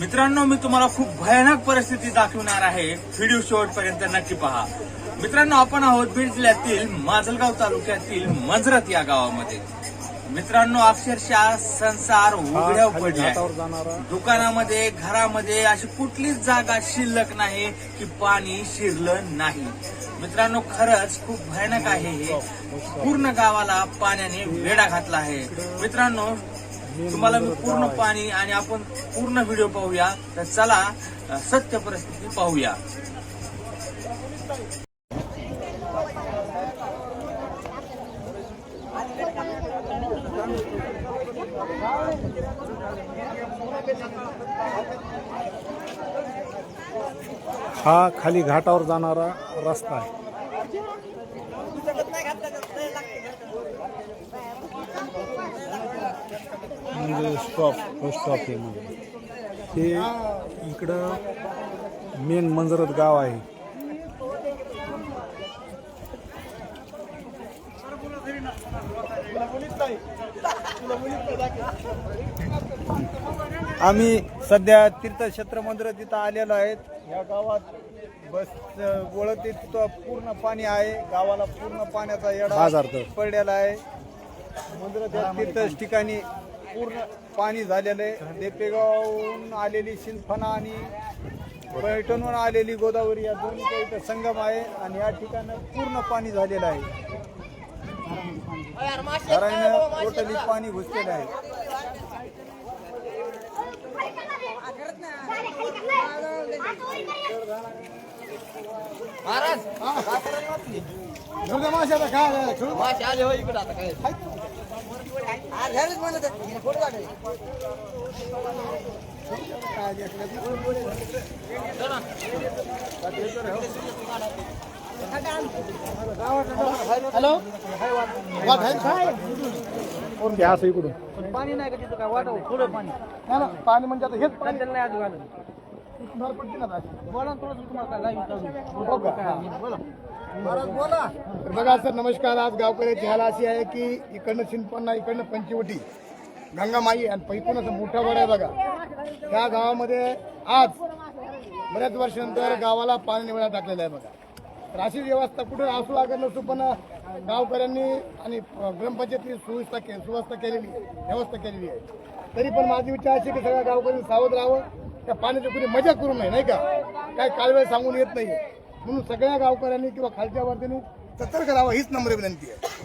मित्रांनो मी तुम्हाला खूप भयानक परिस्थिती दाखवणार आहे. व्हिडिओ शेवटपर्यंत नक्की पहा. मित्रांनो आपण आहोत बीड जिल्ह्यातील माजलगाव तालुक्यातील मंजरत या गावामध्ये. मित्रांनो अक्षरशः संसार उघड्या पडलाय दुकानामध्ये घरामध्ये अशी कुठलीच जागा शिल्लक नाही की पाणी शिरलं नाही. मित्रांनो खरंच खूप भयानक आहे हे. पूर्ण गावाला पाण्याने वेढा घातला आहे. मित्रांनो तुम्हाला मी पूर्ण पाणी आणि आपण पूर्ण व्हिडिओ पाहूया. तर चला सत्य परिस्थिती पाहूया. हा खाली घाटावर जाणारा रस्ता आहे. स्टॉप हो स्टॉप आहे म्हणजे हे इकडं मेन मंजरत गाव आहे. आम्ही सध्या तीर्थक्षेत्र मंदिरात तिथं आलेलो आहेत. या गावात बस वळते तिथं पूर्ण पाणी आहे. गावाला पूर्ण पाण्याचा येडा बाजार तर. पडलेला आहे. मंदिरात या तीर्थ ठिकाणी पूर्ण पाणी झालेलं आहे. देपेगावहून आलेली शिंदफणा आणि पैठणहून आलेली गोदावरी या दोन्हीच्या इथं संगम आहे आणि या ठिकाणी पूर्ण पाणी झालेलं आहे. घरानं टोटली पाणी घुसलेलं आहे. हे असं इकडून. पाणी नाही का तिथं काय? वाटव थोडं पाणी. पाणी म्हणजे आता हेच पाणी. नाही अजून बोला ना थोडंसं तुम्हाला काय लाईव्ह बोला. तर बघा सर नमस्कार. आज गावकऱ्याची हाल अशी आहे की इकडनं शिंदपन्ना इकडनं पंचवटी गंगामाई आणि पैकून असं मोठा वड आहे बघा. त्या गावामध्ये आज बऱ्याच वर्षानंतर गावाला पाणी निवडा टाकलेला आहे बघा. तर अशी व्यवस्था कुठे असू लागत नसतो पण गावकऱ्यांनी आणि ग्रामपंचायतीने सुव्यवस्था के सुव्यवस्था केलेली व्यवस्था केलेली आहे. तरी पण माझी विचार अशी की सगळ्या गावकऱ्यांनी सावध राहावं. त्या पाण्याची कुणी मजा करू नये नाही का? काय कालवेळ सांगून येत नाही म्हणून सगळ्या गावकऱ्यांनी किंवा खालच्या वर्गाने सतर्क करावा हीच नम्र विनंती आहे.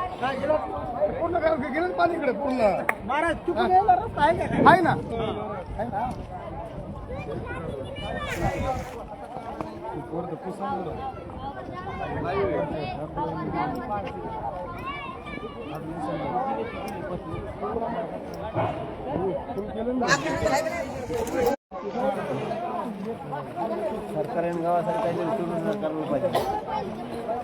पूर्ण गाव गेलं पाणी इकडे पूर्ण. महाराज चुकून यायला रस्ता आहे का? आहे ना. आहे ना? सरकारने गावासाठी काहीतरी सुरू करायला पाहिजे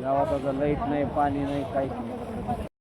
गावात आता लाइट नाही पाणी नाही काहीच नाही.